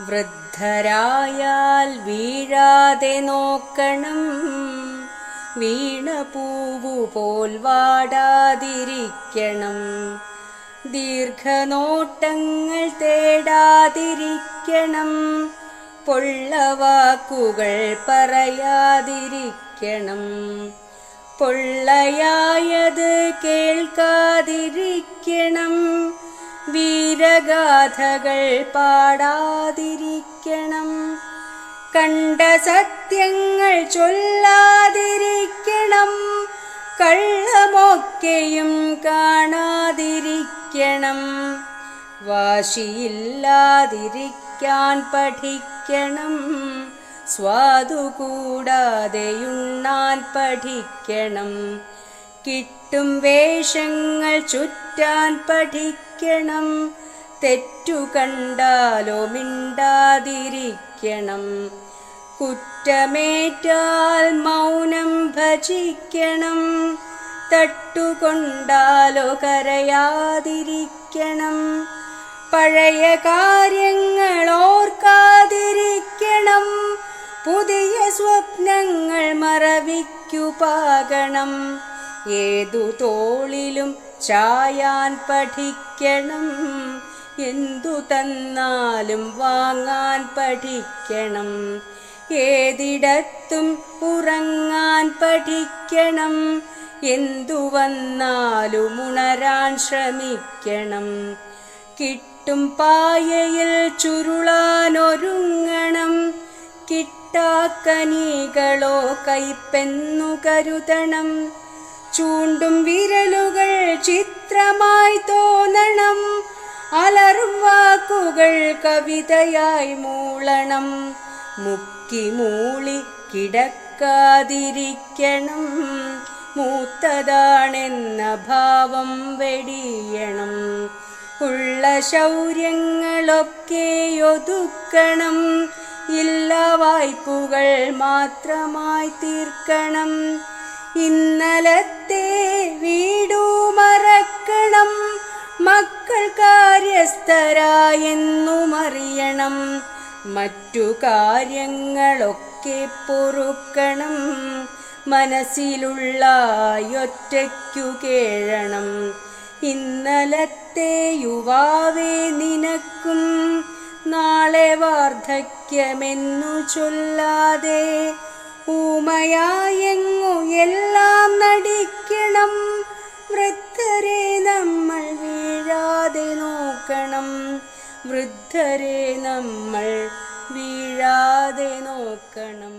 വൃദ്ധരായാൽ വീഴാതെ നോക്കണം. വീണപൂവു പോൽ വാടാതിരിക്കണം. ദീർഘനോട്ടങ്ങൾ തേടാതിരിക്കണം. പൊള്ളവാക്കുകൾ പറയാതിരിക്കണം. പൊള്ളയായത് കേൾക്കാതിരിക്കണം. വീരഗാഥകൾ പാടാതിരിക്കണം. കണ്ട സത്യങ്ങൾ ചൊല്ലാതിരിക്കണം. കള്ളമൊക്കെയും കാണാതിരിക്കണം. വാശിയില്ലാതിരിക്കാൻ പഠിക്കണം. സ്വാദു കൂടാതെയുണ്ണാൻ പഠിക്കണം. കിട്ടും വേഷങ്ങൾ ചുറ്റാൻ പഠിക്കണം. തെറ്റു കണ്ടാലോ മിണ്ടാതിരിക്കണം. കുറ്റമേറ്റാൽ മൗനം ഭജിക്കണം. തട്ടുകൊണ്ടാലോ കരയാതിരിക്കണം. പഴയ കാര്യങ്ങൾ ഓർക്കാതിരിക്കണം. പുതിയ സ്വപ്നങ്ങൾ മറവിക്കു പാകണം. ഏതു തോളിലും ചായാൻ പഠിക്കണം. എന്തു തന്നാലും വാങ്ങാൻ പഠിക്കണം. ഏതിടത്തും ഉറങ്ങാൻ പഠിക്കണം. എന്തു വന്നാലും ഉണരാൻ ശ്രമിക്കണം. കിട്ടും പായയിൽ ചുരുളാൻ ഒരുങ്ങണം. കിട്ടാക്കനികളോ കൈപ്പെന്നു കരുതണം. ചൂണ്ടും വിരലുകൾ ചിത്രമായി തോന്നണം അലറും വാക്കുകൾ കവിതയായി മൂളണം. മുക്കി മൂളി കിടക്കാതിരിക്കണം. മൂത്തതാണെന്ന ഭാവം വെടിയണം. ഉള്ള ശൗര്യങ്ങളൊക്കെ ഒതുക്കണം ഇല്ല വായ്പുകൾ മാത്രമായി തീർക്കണം. ഇന്നലത്തെ വീടു കാര്യസ്ഥരായെന്നും അറിയണം മറ്റു കാര്യങ്ങളൊക്കെ പൊറുക്കണം. മനസ്സിലുള്ള ഒറ്റയ്ക്കു കേഴണം. ഇന്നലത്തെ യുവാവേ നിനക്കും നാളെ വാർദ്ധക്യമെന്നു ചൊല്ലാതെ ഊമയായെങ്ങു എല്ലാം നടിക്കണം. വൃദ്ധരെ നമ്മൾ വീഴാതെ നോക്കണം.